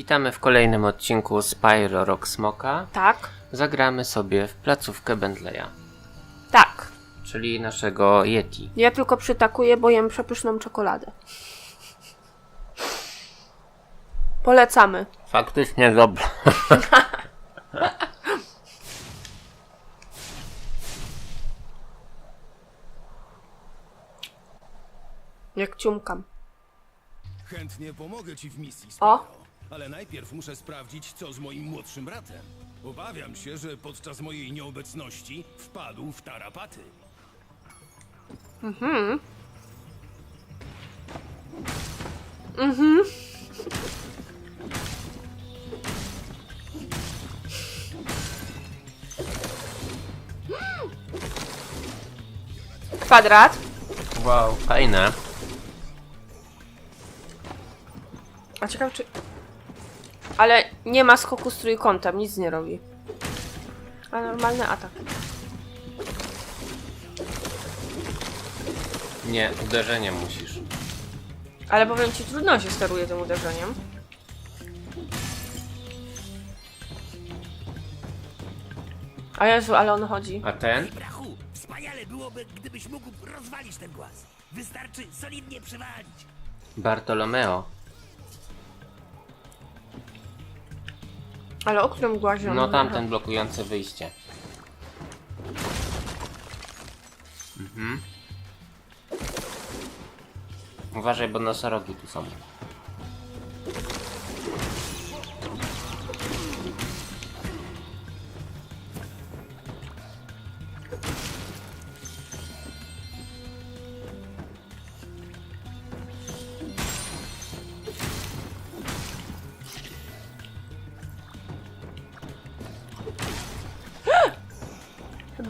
Witamy w kolejnym odcinku Spyro Rock Smoka. Tak, Zagramy sobie w placówkę Bentleya, tak. czyli naszego Yeti. Ja tylko przytakuję, bo jem przepyszną czekoladę. Polecamy. Faktycznie dobra. Jak ciumkam. Chętnie pomogę ci w misji, O. Ale najpierw muszę sprawdzić, co z moim młodszym bratem. Obawiam się, że podczas mojej nieobecności wpadł w tarapaty. Kwadrat. Wow, fajne. A ciekawe czy... Ale nie ma skoku z trójkątem, nic nie robi. A normalny atak. Nie, uderzenie musisz. Ale powiem ci, trudno się steruje tym uderzeniem. A Jezu, ale on chodzi. A ten? Brachu, wspaniale byłoby, gdybyś mógł rozwalić ten głaz. Wystarczy solidnie przywalić. Bartolomeo. Ale o którym głazie on No mówi? tamten blokujący wyjście. Mhm. Uważaj, bo nosorogi tu są.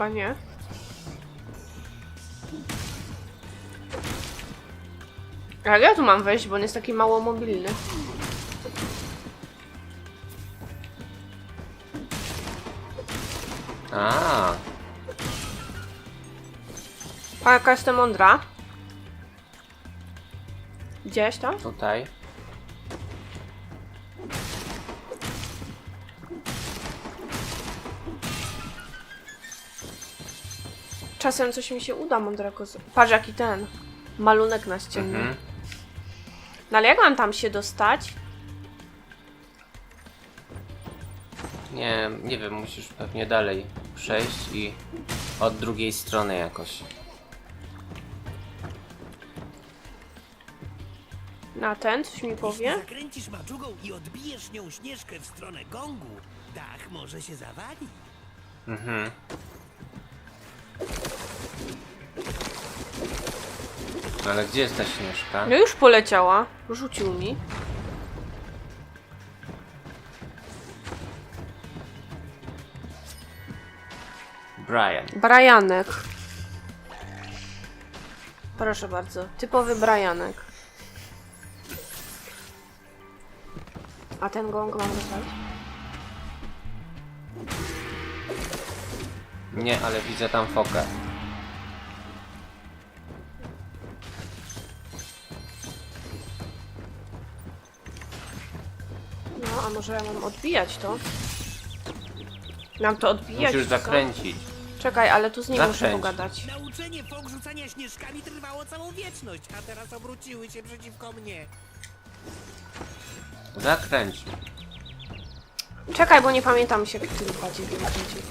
Chyba nie. Ale ja tu mam wejść, bo on jest taki mało mobilny. A, A jaka jestem mądra? Gdzieś tam? tutaj. Czasem coś mi się uda mądrego. z- Patrz jaki ten. Malunek na ścianie. Mhm. No ale jak mam tam się dostać? Nie, nie wiem, musisz pewnie dalej przejść i od drugiej strony jakoś. Na ten, coś mi powie? Jeśli zakręcisz maczugą i odbijesz nią śnieżkę w stronę gongu, dach może się zawalić. Mhm. No Ale gdzie jest ta śnieżka? No już poleciała. Rzucił mi. Brian. Brajanek. Proszę bardzo. Typowy Brajanek. A ten gong mam dostać? Nie, ale widzę tam fokę. Może ja mam odbijać to? Mam to odbijać? Musisz co? zakręcić. Czekaj, ale tu z nim muszę Zakręć. pogadać. Nauczenie fok rzucania śnieżkami trwało całą wieczność, a teraz obróciły się przeciwko mnie. Zakręć. Czekaj, bo nie pamiętam się, który bardziej wykręcił.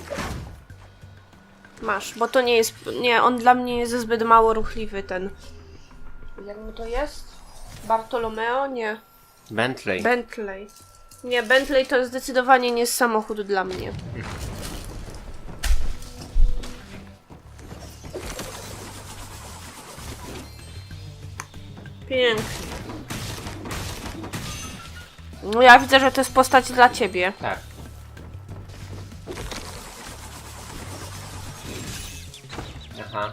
Masz, bo to nie jest. Nie, on dla mnie jest zbyt mało ruchliwy ten. Jak mu to jest? Bartolomeo? Nie. Bentley. Bentley. Nie, Bentley to zdecydowanie nie jest samochód dla mnie. Pięknie. No ja widzę, że to jest postać dla ciebie. tak. Aha.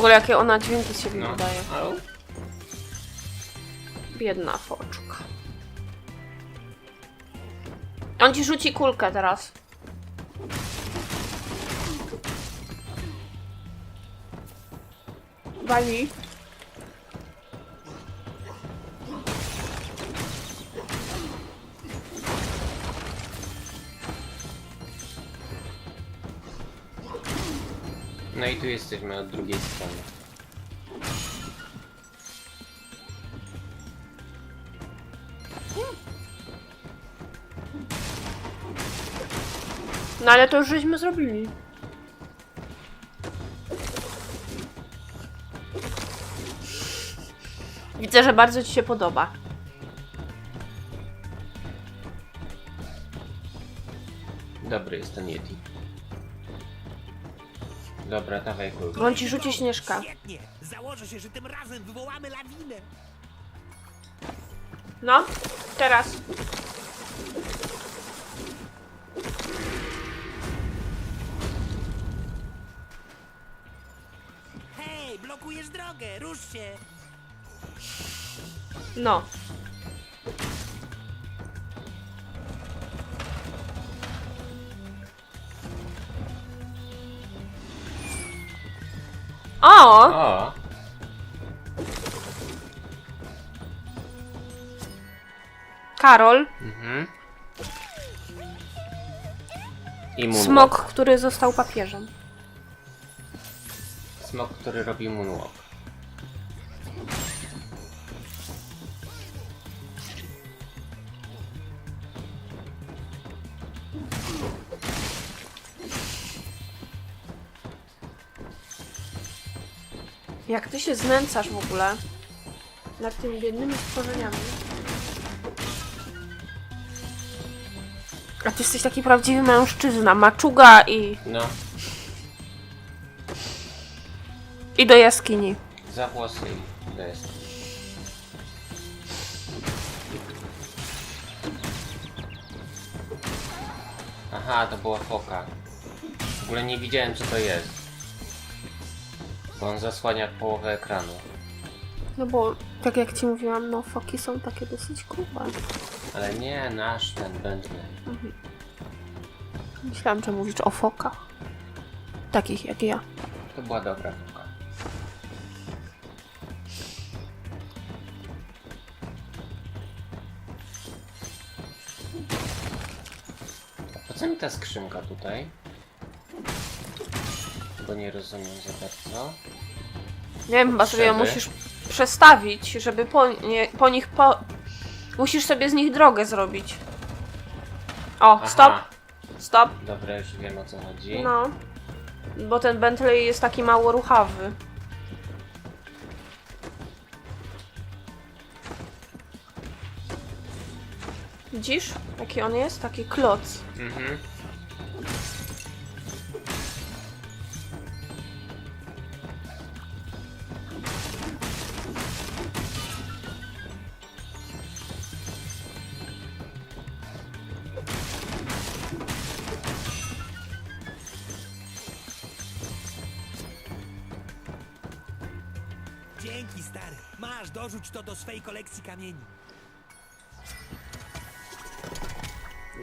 Ogóle jakie ona dźwięki siebie No. wydaje. Biedna foczka. On ci rzuci kulkę teraz. Wali. Tu jesteśmy od drugiej strony. No ale to już żeśmy zrobili. Widzę, że bardzo ci się podoba. Dobry jest ten Yeti. Dobra, dawaj kulkę. On ci rzuci śnieżka. Świetnie! Założę się, że tym razem wywołamy lawinę. No, teraz. Hej, blokujesz drogę, rusz się! No. O! O! Karol, Mhm. I moonwalk. smok, który został papieżem. Smok, który robi moonwalk. Jak ty się znęcasz w ogóle nad tymi biednymi stworzeniami. A ty jesteś taki prawdziwy mężczyzna, maczuga i, No, i do jaskini. za włosy to jest. Aha, to była foka. W ogóle nie widziałem co to jest. Bo on zasłania połowę ekranu. No bo, tak jak ci mówiłam, no foki są takie dosyć grube. Ale nie nasz ten Bentley. Myślałam, że mówisz o fokach. Takich jak ja. To była dobra foka. A po co mi ta skrzynka tutaj? Bo nie rozumiem za bardzo. Nie wiem, chyba sobie ją musisz przestawić, żeby po, nie, po nich po... Musisz sobie z nich drogę zrobić. O, Aha, stop, stop. Dobra, już wiem o co chodzi. No. Bo ten Bentley jest taki mało ruchawy. Widzisz? Jaki on jest? Taki kloc. Mhm. Dzięki, stary. Masz, dorzuć to do swej kolekcji kamieni.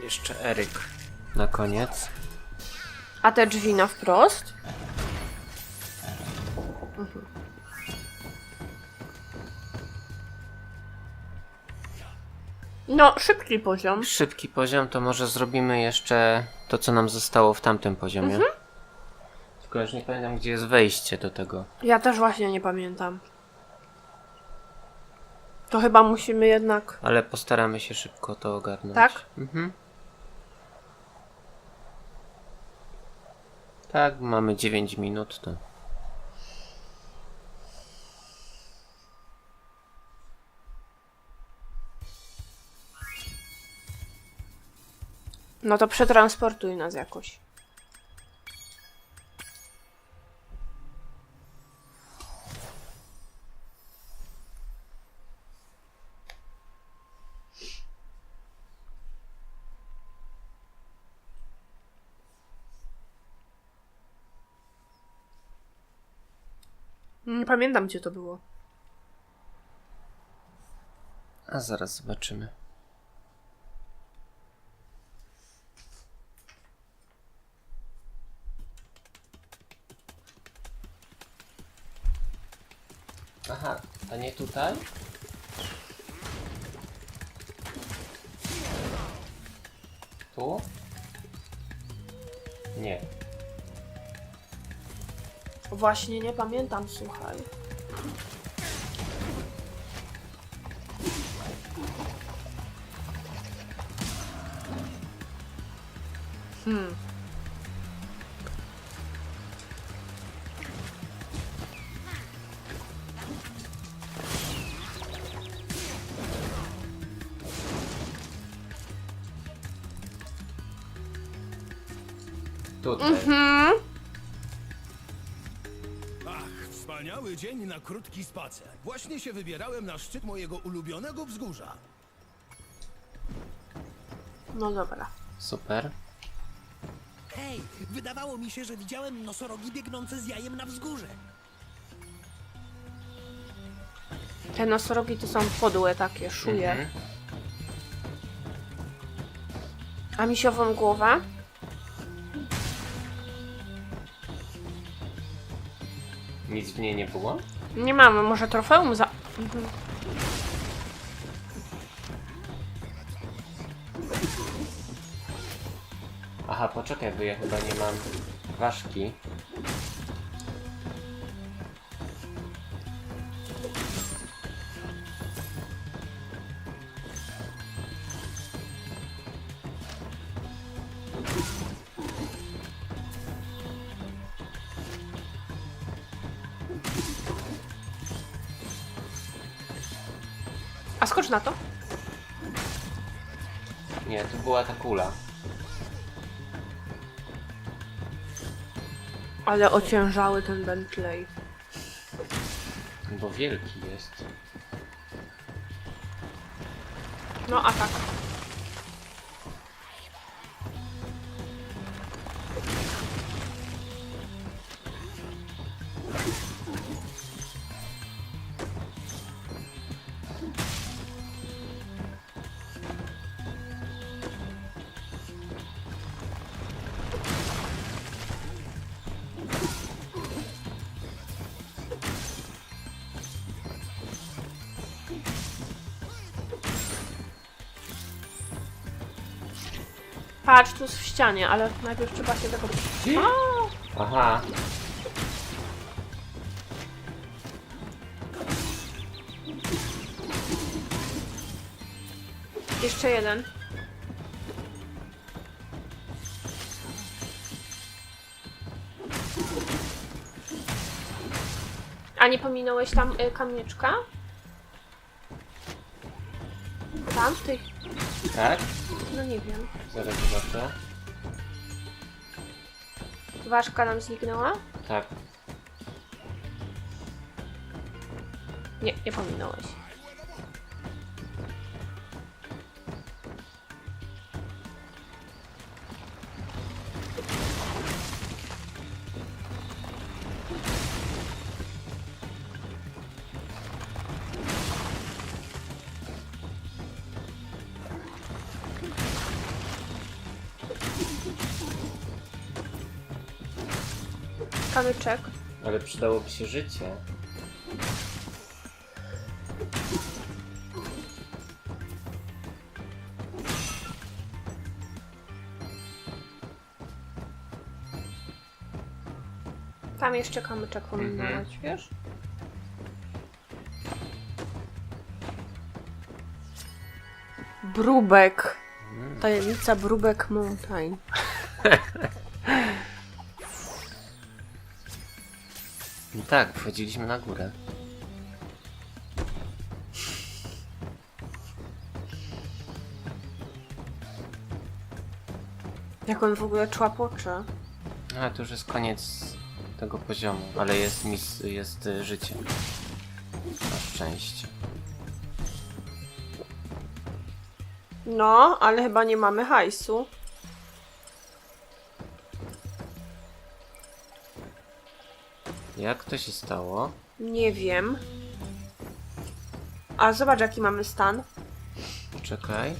Jeszcze Eryk. Na koniec. A te drzwi na wprost? Mhm. No, szybki poziom. Szybki poziom, to może zrobimy jeszcze to, co nam zostało w tamtym poziomie. Mhm. Tylko już nie pamiętam, gdzie jest wejście do tego. Ja też właśnie nie pamiętam. To chyba musimy jednak. Ale postaramy się szybko to ogarnąć. Tak? Mhm. Tak, mamy 9 minut, to... No to przetransportuj nas jakoś. Nie pamiętam, gdzie to było. A zaraz zobaczymy. Aha, a nie tutaj? Tu? Nie. Właśnie nie pamiętam, słuchaj. Hmm. Tutaj. Mhm. Wspaniały dzień na krótki spacer. Właśnie się wybierałem na szczyt mojego ulubionego wzgórza. No dobra. Super. Hej, wydawało mi się, że widziałem nosorogi biegnące z jajem na wzgórze. Te nosorogi to są podłe takie, szuje. Mhm. A misiową głowę? Nic w niej nie było? Nie mamy, może trofeum za... Mhm. Aha, poczekaj, bo ja chyba nie mam ważki. Skocz na to. Nie, tu była ta kula. Ale ociężały ten Bentley. Bo wielki jest. No, a tak. Patrz, tu jest w ścianie, ale najpierw trzeba się tego... A! Aha. Jeszcze jeden. A nie pominąłeś tam y, kamyczka? Tam, tych... Tak? No nie wiem. Zaraz zobaczę. Ważka nam zniknęła? Tak. Nie, nie pominąłeś. Kamyczek. Ale przydałoby się życie. Tam jeszcze kamyczek pominąłeś, wiesz? Brubek. Tajemnica Brubek Mountain. No tak, wchodziliśmy na górę. Jak on w ogóle człapocze. A, to już jest koniec tego poziomu, ale jest mis, jest y, życie. Na szczęście. No, ale chyba nie mamy hajsu. Jak to się stało? Nie wiem. A zobacz jaki mamy stan. Czekaj.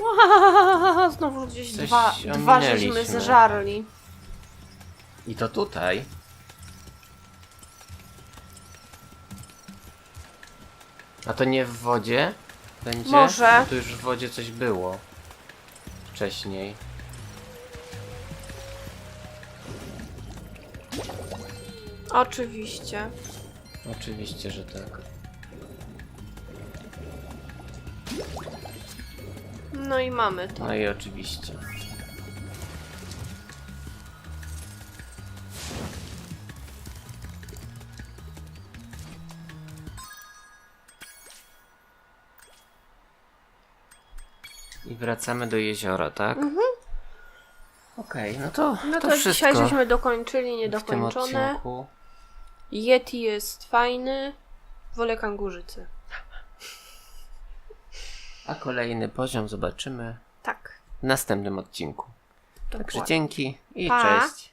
Ła, Znowu gdzieś Coś dwa, dwa żeśmy ominęliśmy. zżarli. I to tutaj. A to nie w wodzie będzie? Może. Bo Tu już w wodzie coś było. Wcześniej. Oczywiście. Oczywiście, że tak. No i mamy to. No i oczywiście. I wracamy do jeziora, tak? Okej, no to, No to, to, wszystko dzisiaj żeśmy dokończyli w tym niedokończone. odcinku. Yeti jest fajny. Wolę kangurzycy. A kolejny poziom zobaczymy Tak. w następnym odcinku. Także Dokładnie. dzięki i Pa. cześć.